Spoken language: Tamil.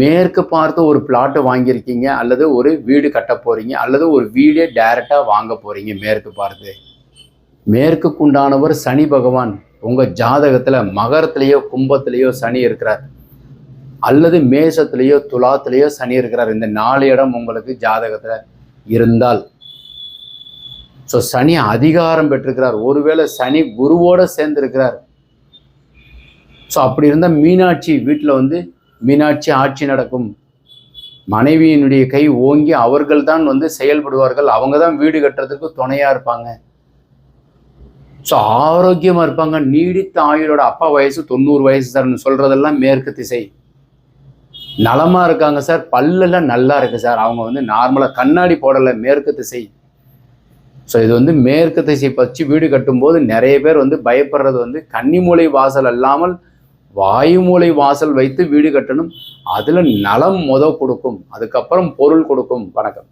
மேற்கு பார்த்து ஒரு பிளாட்டு வாங்கியிருக்கீங்க அல்லது ஒரு வீடு கட்ட போறீங்க அல்லது ஒரு வீடே டைரக்டாக வாங்க போறீங்க மேற்கு பார்த்து. மேற்குக்குண்டானவர் சனி பகவான். உங்க ஜாதகத்துல மகரத்திலேயோ கும்பத்திலேயோ சனி இருக்கிறார். அல்லது மேசத்திலேயோ துலாத்திலேயோ சனி இருக்கிறார். இந்த நாலு இடம் உங்களுக்கு ஜாதகத்துல இருந்தால். ஸோ சனி அதிகாரம் பெற்றிருக்கிறார். ஒருவேளை சனி குருவோட சேர்ந்திருக்கிறார். ஸோ அப்படி இருந்தால் மீனாட்சி வீட்டில் வந்து மீனாட்சி ஆட்சி நடக்கும். மனைவியினுடைய கை ஓங்கி அவர்கள் தான் வந்து செயல்படுவார்கள். அவங்க தான் வீடு கட்டுறதுக்கு துணையாக இருப்பாங்க. ஸோ ஆரோக்கியமாக இருப்பாங்க. நீடித்த ஆயுளோட அப்பா வயசு தொண்ணூறு வயசு சார்னு சொல்கிறதெல்லாம் மேற்கு திசை. நலமாக இருக்காங்க சார். பல்லெல்லாம் நல்லா இருக்குது சார். அவங்க வந்து நார்மலாக கண்ணாடி போடலை. மேற்கு திசை. ஸோ இது வந்து மேற்கு திசை பற்றி வீடு கட்டும்போது நிறைய பேர் வந்து பயப்படுறது வந்து கன்னிமூலை வாசல் அல்லாமல் வாயுமூலை வாசல் வைத்து வீடு கட்டணும். அதில் நலம் முத கொடுக்கும். அதுக்கப்புறம் பொருள் கொடுக்கும். வணக்கம்.